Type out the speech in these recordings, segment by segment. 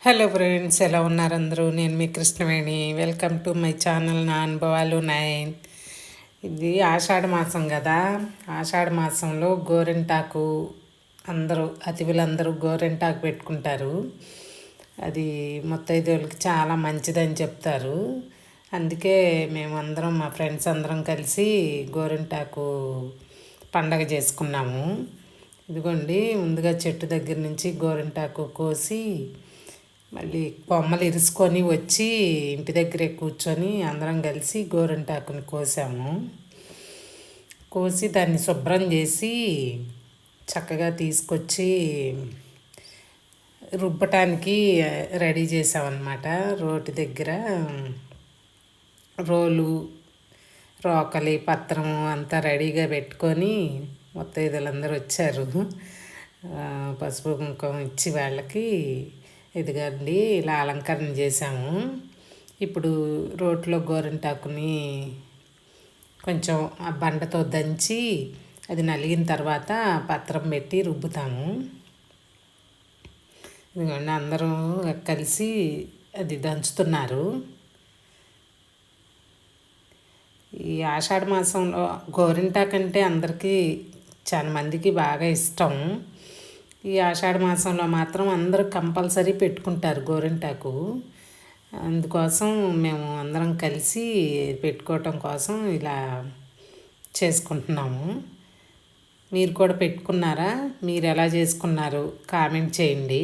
Hello friends ఎలా ఉన్నారు అందరూ? నేను మీ Krishnaveni. Welcome to my channel నా అనుభవాలు నైన్. ఇది ఆషాఢ మాసం కదా. ఆషాఢ మాసంలో గోరింటాకు అందరూ అతిథులందరూ గోరింటాకు పెట్టుకుంటారు. అది ముత్తైదువులకి చాలా మంచిదని చెప్తారు. అందుకే మేమందరం మా ఫ్రెండ్స్ అందరం కలిసి గోరింటాకు పండగ చేసుకున్నాము. ఇదిగోండి ముందుగా చెట్టు దగ్గర నుంచి గోరింటాకు కోసి మళ్ళీ కొమ్మలు ఇరుసుకొని వచ్చి ఇంటి దగ్గరే కూర్చొని అందరం కలిసి గోరింటాకుని కోసాము. కోసి దాన్ని శుభ్రం చేసి చక్కగా తీసుకొచ్చి రుబ్బటానికి రెడీ చేసామన్నమాట. రోటి దగ్గర రోలు రోకలి పత్రము అంతా రెడీగా పెట్టుకొని ముత్తైదులందరూ వచ్చారు. పసుపు కుంకుమ ఇచ్చి వాళ్ళకి ఇదిగండి ఇలా అలంకరణ చేసాము ఇప్పుడు రోట్లో గోరింటాకుని కొంచెం ఆ బండతో దంచి అది నలిగిన తర్వాత పత్రం పెట్టి రుబ్బుతాము. ఇదిగోండి అందరూ కలిసి అది దంచుతున్నారు. ఈ ఆషాఢ మాసంలో గోరింటాకంటే అందరికీ చాలా మందికి బాగా ఇష్టం. ఈ ఆషాఢ మాసంలో మాత్రం అందరూ కంపల్సరీ పెట్టుకుంటారు గోరింటాకు. అందుకోసం మేము అందరం కలిసి పెట్టుకోవటం కోసం ఇలా చేసుకుంటున్నాము. మీరు కూడా పెట్టుకున్నారా? మీరు ఎలా చేసుకున్నారు? కామెంట్ చేయండి.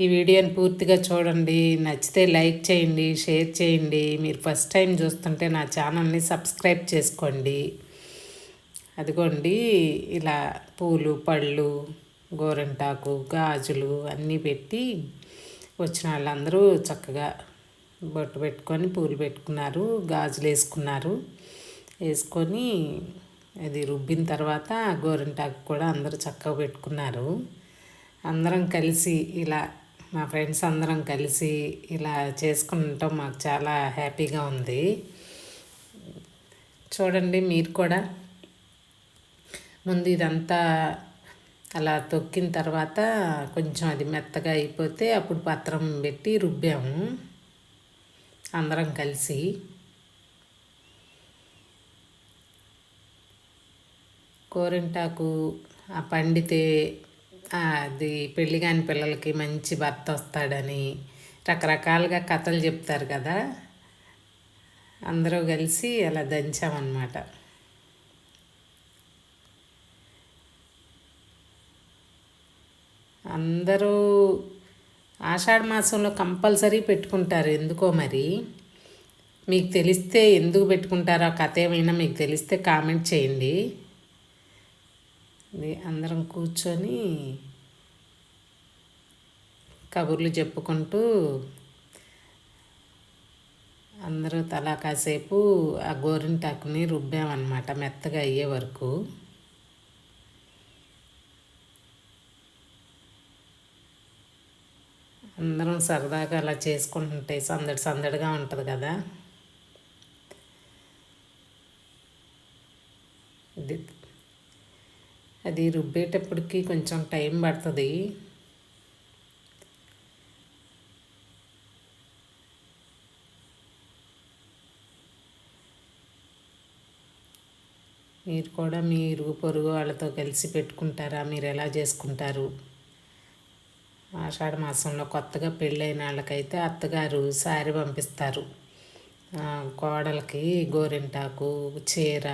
ఈ వీడియోని పూర్తిగా చూడండి. నచ్చితే లైక్ చేయండి షేర్ చేయండి. మీరు ఫస్ట్ టైం చూస్తుంటే నా ఛానల్ని సబ్స్క్రైబ్ చేసుకోండి. అదిగోండి ఇలా పూలు పళ్ళు గోరింటాకు గాజులు అన్నీ పెట్టి వచ్చిన వాళ్ళందరూ చక్కగా బొట్టు పెట్టుకొని పూలు పెట్టుకున్నారు గాజులు వేసుకున్నారు. వేసుకొని అది రుబ్బిన తర్వాత గోరింటాకు కూడా అందరూ చక్కగా పెట్టుకున్నారు. అందరం కలిసి ఇలా మా ఫ్రెండ్స్ అందరం కలిసి ఇలా చేసుకుంటాం మాకు చాలా హ్యాపీగా ఉంది. చూడండి మీరు కూడా. ముందు ఇదంతా అలా తొక్కిన తర్వాత కొంచెం అది మెత్తగా అయిపోతే అప్పుడు పత్రం పెట్టి రుబ్బాము. అందరం కలిసి. కోరింటాకు ఆ పండితే అది పెళ్ళి కాని పిల్లలకి మంచి భర్త వస్తాడని రకరకాలుగా కథలు చెప్తారు కదా. అందరూ కలిసి అలా దంచామన్నమాట. అందరూ ఆషాఢ మాసంలో కంపల్సరీ పెట్టుకుంటారు. ఎందుకో మరి? మీకు తెలిస్తే ఎందుకు పెట్టుకుంటారో ఆ కథ ఏమైనా మీకు తెలిస్తే కామెంట్ చేయండి. అందరం కూర్చొని కబుర్లు చెప్పుకుంటూ అందరూ తలా కాసేపు ఆ గోరింటాకుని రుబ్బామన్నమాట మెత్తగా అయ్యే వరకు. అందరం సరదాగా అలా చేసుకుంటుంటే సందడి సందడిగా ఉంటుంది కదా. అది అది రుబ్బేటప్పటికి కొంచెం టైం పడుతుంది. మీరు కూడా మీ ఇరుగు పొరుగు వాళ్ళతో కలిసి పెట్టుకుంటారా? మీరు ఎలా చేసుకుంటారు? ఆషాఢ మాసంలో కొత్తగా పెళ్ళైన వాళ్ళకైతే అత్తగారు శారీ పంపిస్తారు. కోడలకి గోరింటాకు చీర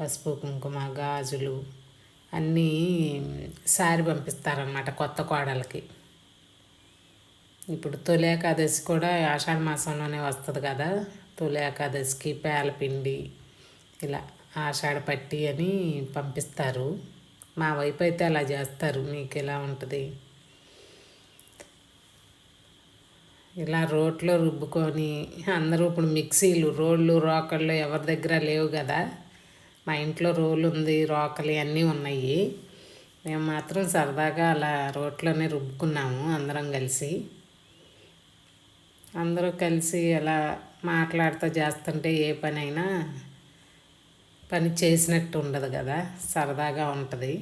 పసుపు కుంకుమ గాజులు అన్నీ శారీ పంపిస్తారనమాట కొత్త కోడలకి. ఇప్పుడు తొలి ఏకాదశి కూడా ఆషాఢ మాసంలోనే వస్తుంది కదా తొలి ఏకాదశికి పేలపిండి ఇలా ఆషాఢ పట్టి అని పంపిస్తారు. మా వైపు అయితే అలా చేస్తారు మీకు ఎలా ఉంటుంది? ఇలా రోట్లో రుబ్బుకొని అందరూ ఇప్పుడు మిక్సీలు రోళ్ళు రోకళ్ళు ఎవరి దగ్గర లేవు కదా. మా ఇంట్లో రోలు ఉంది రోకలి అన్నీ ఉన్నాయి. మేము మాత్రం సరదాగా అలా రోట్లోనే రుబ్బుకున్నాము అందరం కలిసి. అందరూ కలిసి అలా మాట్లాడుతూ చేస్తుంటే ఏ పని అయినా పని చేసినట్టు ఉండదు కదా సరదాగా ఉంటుంది.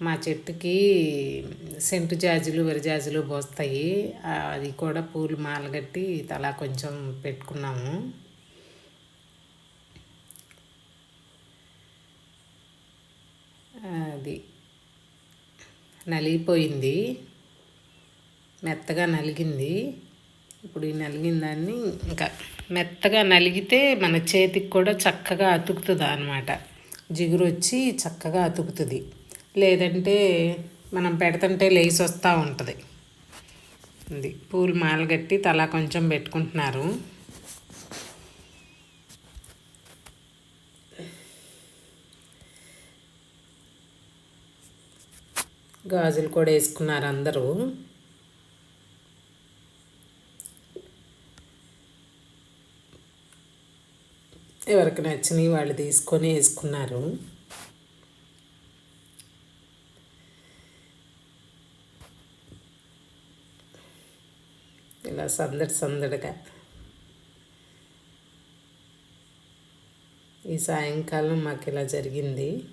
మా చెట్టుకి సెంటు జాజులు వరిజాజులు పోస్తాయి. అది కూడా పూలు మాలగట్టి తలా కొంచెం పెట్టుకున్నాము. అది నలిగిపోయింది. మెత్తగా నలిగింది. ఇప్పుడు ఈ నలిగిన దాన్ని ఇంకా మెత్తగా నలిగితే మన చేతికి కూడా చక్కగా అతుకుతుంది అనమాట జిగురు వచ్చి చక్కగా అతుకుతుంది. లేదంటే మనం పెడుతుంటే లేచి వస్తూ ఉంటుంది. ఇది పూలు మాల కట్టి తలా కొంచెం పెట్టుకుంటున్నారు. గాజులు కూడా వేసుకున్నారు అందరూ. ఎవరికి నచ్చినవి వాళ్ళు తీసుకొని వేసుకున్నారు. ఇలా సందడి సందడిగా. ఈ సాయంకాలం మాకు ఇలా జరిగింది.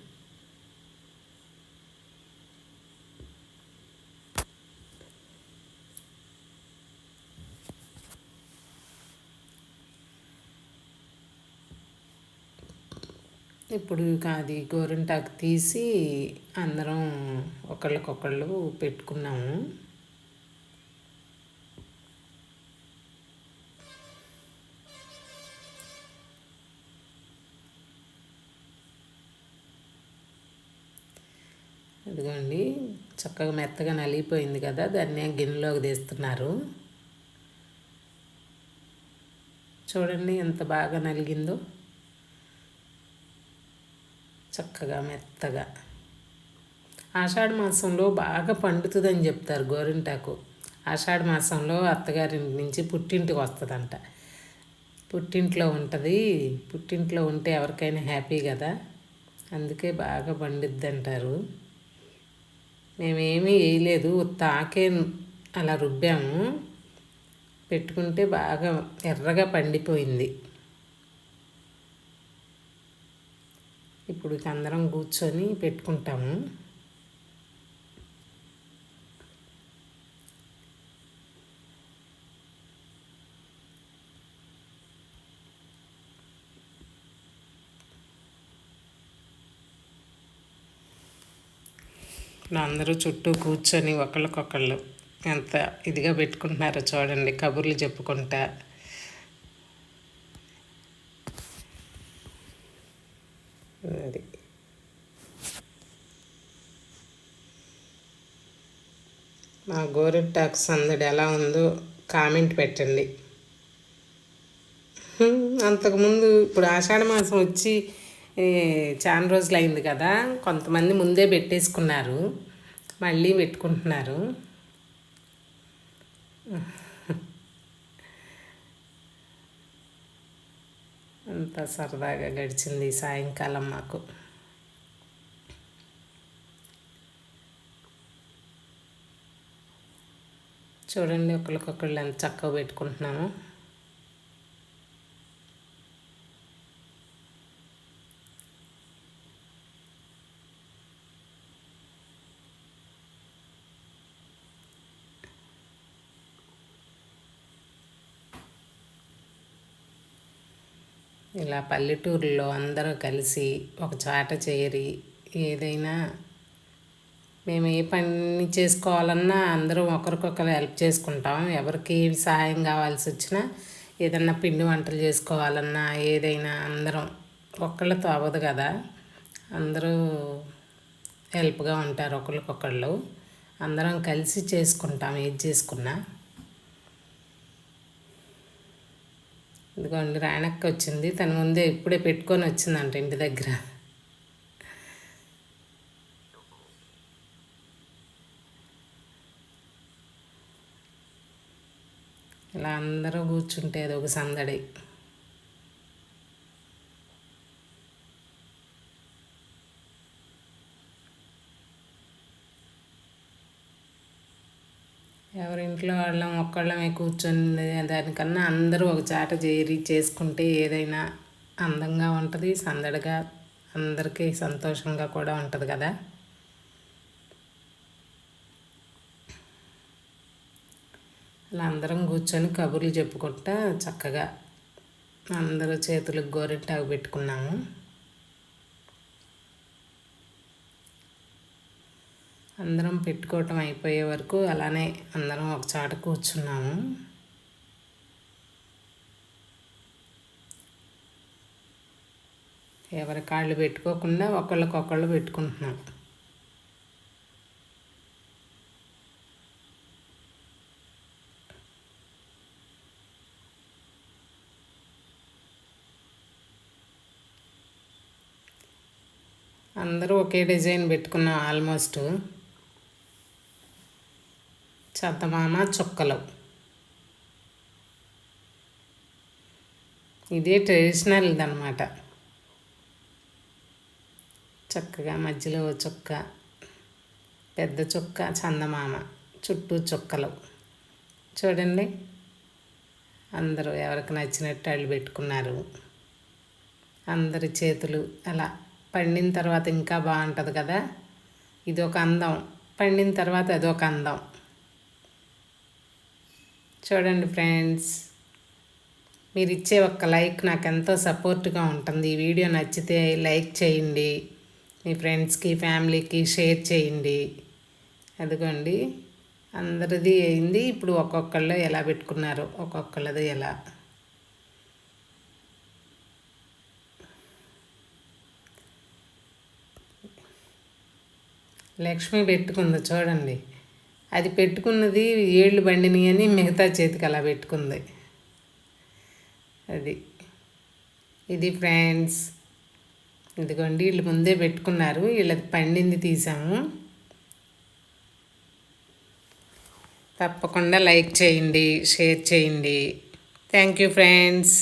ఇప్పుడు అది గోరింటాకు తీసి అందరం ఒకళ్ళకొకళ్ళు పెట్టుకున్నాము. ఇదిగోండి చక్కగా మెత్తగా నలిగిపోయింది కదా దాన్ని గిన్నెలోకి తీస్తున్నారు. చూడండి ఎంత బాగా నలిగిందో. చక్కగా మెత్తగా. ఆషాఢ మాసంలో బాగా పండుతుందని చెప్తారు గోరింటాకు. ఆషాఢ మాసంలో అత్తగారి నుంచి పుట్టింటికి వస్తుందంట. పుట్టింట్లో ఉంటుంది పుట్టింట్లో ఉంటే ఎవరికైనా హ్యాపీ కదా. అందుకే బాగా పండుద్ది అంటారు మేమేమీ వేయలేదు తాకే అలా రుబ్బాము. పెట్టుకుంటే బాగా ఎర్రగా పండిపోయింది. ఇప్పుడు అందరం కూర్చొని పెట్టుకుంటాము. అందరూ చుట్టూ కూర్చొని ఒకళ్ళకొకళ్ళు ఎంత ఇదిగా పెట్టుకుంటున్నారో చూడండి కబుర్లు చెప్పుకుంటా. అది. మా గోరింటాకు సందడి ఎలా ఉందో కామెంట్ పెట్టండి. అంతకుముందు ఇప్పుడు ఆషాఢ మాసం వచ్చి చాలా రోజులు అయింది కదా కొంతమంది ముందే పెట్టేసుకున్నారు మళ్ళీ పెట్టుకుంటున్నారు. అంత సరదాగా గడిచింది సాయంకాలం మాకు. చూడండి ఒకరికొకళ్ళు ఎంత చక్కగా పెట్టుకుంటున్నాము. ఇలా పల్లెటూరులో అందరూ కలిసి ఒక చాట చేరి ఏదైనా మేము ఏ పని చేసుకోవాలన్నా అందరూ ఒకరికొకరు హెల్ప్ చేసుకుంటాం. ఎవరికి సహాయం కావాల్సి వచ్చినా ఏదన్నా పిండి వంటలు చేసుకోవాలన్నా ఏదైనా అందరం ఒక్కళ్ళతో అవ్వదు కదా. అందరూ హెల్ప్గా ఉంటారు ఒకరికొకళ్ళు అందరం కలిసి చేసుకుంటాం. ఏది చేసుకున్నా ఇదిగోండి రాణక్క వచ్చింది తన ముందే ఇప్పుడే పెట్టుకొని వచ్చిందంట ఇంటి దగ్గర. ఇలా అందరూ కూర్చుంటే అది ఒక సందడి. ఇంట్లో వాళ్ళం ఒక్కళ్ళమే కూర్చొని దానికన్నా అందరూ ఒక చాట చేరి చేసుకుంటే ఏదైనా అందంగా ఉంటుంది సందడిగా అందరికీ సంతోషంగా కూడా ఉంటుంది కదా? అలా అందరం కూర్చొని కబుర్లు చెప్పుకుంటా చక్కగా అందరూ చేతులకు గోరెట్టాకు పెట్టుకున్నాము. అందరం పెట్టుకోవటం అయిపోయే వరకు అలానే అందరం ఒక చాట కూర్చున్నాము. ఎవరి కాళ్ళు పెట్టుకోకుండా ఒకళ్ళకొకళ్ళు పెట్టుకుంటున్నాం అందరూ ఒకే డిజైన్ పెట్టుకున్నాం ఆల్మోస్ట్ చందమామ చుక్కలు. ఇదే ట్రెడిషనల్ అనమాట చక్కగా మధ్యలో చుక్క పెద్ద చుక్క చందమామ చుట్టూ చుక్కలు. చూడండి అందరూ ఎవరికి నచ్చినట్టు వాళ్ళు పెట్టుకున్నారు. అందరి చేతులు అలా పండిన తర్వాత ఇంకా బాగుంటుంది కదా? ఇది ఒక అందం. పండిన తర్వాత అదొక అందం. చూడండి ఫ్రెండ్స్ మీరు ఇచ్చే ఒక్క లైక్ నాకు ఎంతో సపోర్ట్గా ఉంటుంది. ఈ వీడియో నచ్చితే లైక్ చేయండి. మీ ఫ్రెండ్స్కి ఫ్యామిలీకి షేర్ చేయండి. అదిగోండి అందరిది అయింది. ఇప్పుడు ఒక్కొక్కళ్ళు ఎలా పెట్టుకున్నారు ఒక్కొక్కళ్ళది ఎలా. లక్ష్మి పెట్టుకుంది చూడండి. అది పెట్టుకున్నది ఏళ్ళు బండిని అని మిగతా చేతికి అలా పెట్టుకుంది. అది. ఇది ఫ్రెండ్స్. ఇదిగోండి వీళ్ళు ముందే పెట్టుకున్నారు. వీళ్ళది పండింది తీసాము. తప్పకుండా లైక్ చేయండి షేర్ చేయండి. Thank you friends.